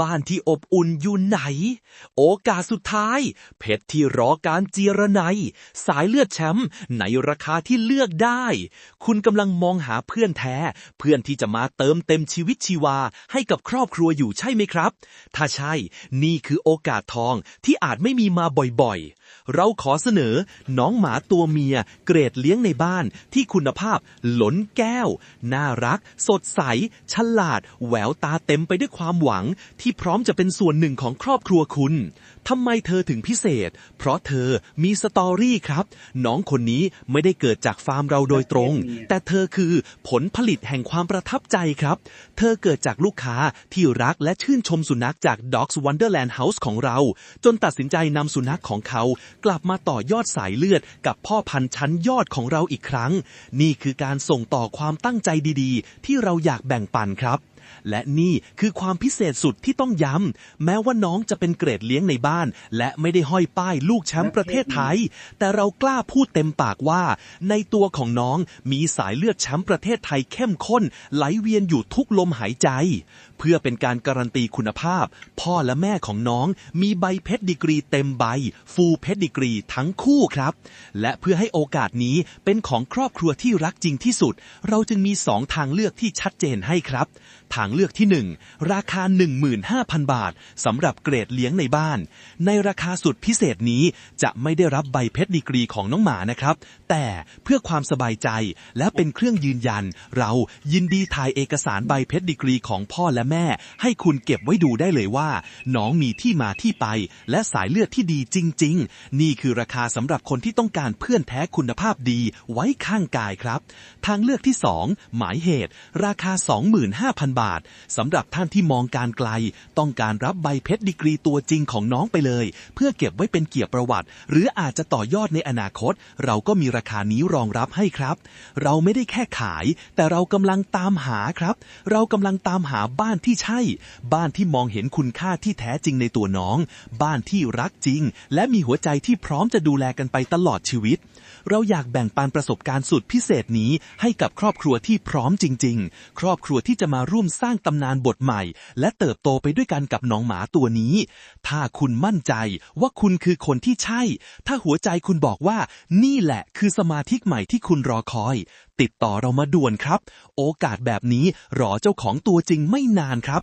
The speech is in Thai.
บ้านที่อบอุ่นอยู่ไหน โอกาสสุดท้าย เพชรที่รอการเจรไนสายเลือดแชมป์ในราคาที่เลือกได้ คุณกำลังมองหาเพื่อนแท้ เพื่อนที่จะมาเติมเต็มชีวิตชีวาให้กับครอบครัวอยู่ใช่ไหมครับ ถ้าใช่ นี่คือโอกาสทองที่อาจไม่มีมาบ่อยๆ เราขอเสนอน้องหมาตัวเมีย เกรดเลี้ยงในบ้านที่คุณภาพหล้นแก้ว น่ารัก สดใส ฉลาด แววตาเต็มไปด้วยความหวังที่พร้อมจะเป็นส่วนหนึ่งของครอบครัวคุณทำไมเธอถึงพิเศษ เพราะเธอมีสตอรี่ครับ น้องคนนี้ไม่ได้เกิดจากฟาร์มเราโดยตรง แต่เธอคือผลผลิตแห่งความประทับใจครับ เธอเกิดจากลูกค้าที่รักและชื่นชมสุนัขจาก Dogs Wonderland House ของเรา จนตัดสินใจนำสุนัขของเขา กลับมาต่อยอดสายเลือด กับพ่อพันธุ์ชั้นยอดของเราอีกครั้ง นี่คือการส่งต่อความตั้งใจดีๆ ที่เราอยากแบ่งปันครับ และนี่คือความพิเศษสุดที่ต้องย้ำ แม้ว่าน้องจะเป็นเกรดเลี้ยงในบ้าน และไม่ได้ห้อยป้ายลูกแชมป์ประเทศไทย แต่เรากล้าพูดเต็มปากว่า ในตัวของน้องมีสายเลือดแชมป์ประเทศไทยเข้มข้น ไหลเวียนอยู่ทุกลมหายใจ เพื่อเป็นการการันตีคุณภาพ พ่อและแม่ของน้องมีใบเพชรดีกรีเต็มใบ ฟูลเพชรดีกรีทั้งคู่ครับ และเพื่อให้โอกาสนี้เป็นของครอบครัวที่รักจริงที่สุด เราจึงมีสองทางเลือกที่ชัดเจนให้ครับทางเลือกที่ 1 ราคา 15,000 บาทสำหรับเกรดเลี้ยงในบ้าน ในราคาสุดพิเศษนี้จะไม่ได้รับใบเพชรดีกรีของน้องหมานะครับ แต่เพื่อความสบายใจและเป็นเครื่องยืนยัน เรายินดีถ่ายเอกสารใบเพชรดีกรีของพ่อและแม่ ให้คุณเก็บไว้ดูได้เลยว่า น้องมีที่มาที่ไป และสายเลือดที่ดีจริง ๆ นี่คือราคาสำหรับคนที่ต้องการเพื่อนแท้คุณภาพดีไว้ข้างกายครับ ทางเลือกที่ 2 หมายเหตุ ราคา 25,000 บาทสำหรับท่านที่มองการไกล ต้องการรับใบเพชรดีกรีตัวจริงของน้องไปเลย เพื่อเก็บไว้เป็นเกียรติประวัติ หรืออาจจะต่อยอดในอนาคต เราก็มีราคานี้รองรับให้ครับ เราไม่ได้แค่ขาย แต่เรากำลังตามหาครับ เรากำลังตามหาบ้านที่ใช่ บ้านที่มองเห็นคุณค่าที่แท้จริงในตัวน้อง บ้านที่รักจริง และมีหัวใจที่พร้อมจะดูแลกันไปตลอดชีวิต เราอยากแบ่งปันประสบการณ์สุดพิเศษนี้ให้กับครอบครัวที่พร้อมจริง ๆ ครอบครัวที่จะมาร่วมสร้างตำนานบทใหม่ และเติบโตไปด้วยกันกับน้องหมาตัวนี้ ถ้าคุณมั่นใจว่าคุณคือคนที่ใช่ ถ้าหัวใจคุณบอกว่านี่แหละคือสมาธิใหม่ที่คุณรอคอย ติดต่อเรามาด่วนครับ โอกาสแบบนี้รอเจ้าของตัวจริงไม่นานครับ